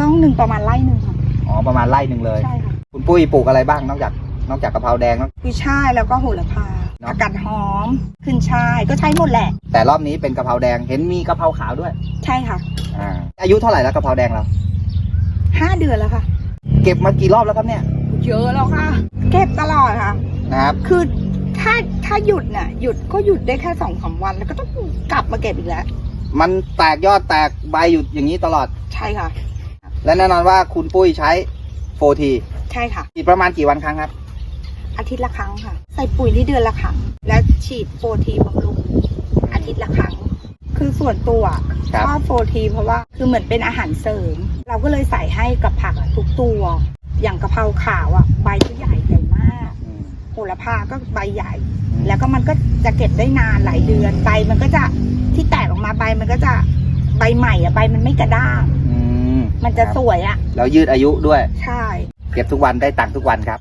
ร่องหนึ่งประมาณไร่หนึ่งค่ะอ๋อประมาณไร่หนึ่งเลย ใช่ค่ะคุณปุ้ยปลูกอะไรบ้างนอกจากนอกจากกะเพราแดงนอกกุยช่ายแล้วก็โหระพาเนอะผักกาดหอม ขึ้นช่ายก็ใช้หมดแหละ แต่รอบนี้เป็นกะเพราแดงเห็นมีกะเพราขาวด้วยใช่ค่ะอ่าอายุเท่าไหร่แล้วกะเพราแดงเราห้าเดือนแล้วค่ะ เก็บมากี่รอบแล้วครับเนี่ยเยอะแล้วค่ะ เก็บตลอดค่ะ นะครับคือถ้าถ้าหยุดน่ะหยุดก็หยุดได้แค่สองสามวัน แล้วก็ต้องกลับมาเก็บอีกแล้ว มันแตกยอดแตกใบอยู่อย่างนี้ตลอด ใช่ค่ะ และแน่นอนว่าคุณปุ้ยใช้โฟทีใช่ค่ะ ฉีดประมาณกี่วันครั้งครับ อาทิตย์ละครั้งค่ะ ใส่ปุ๋ยนี่เดือนละครั้ง และฉีดโฟทีบำรุงอาทิตย์ละครั้ง คือส่วนตัวครับ ชอบโฟทีเพราะว่าคือเหมือนเป็นอาหารเสริม เราก็เลยใส่ให้กับผักอะทุกตัว อย่างกะเพราขาวอะใบก็ใหญ่ใหญ่มากอืมโหระพาก็ใบใหญ่ แล้วก็มันก็จะเก็บได้นานหลายเดือนใบมันก็จะที่แตกออกมาใบมันก็จะใบใหม่อะใบมันไม่กระด้าง อืม มันจะครับสวยอะแล้วยืดอายุด้วย ใช่ เก็บทุกวันได้ตังค์ทุกวันครับ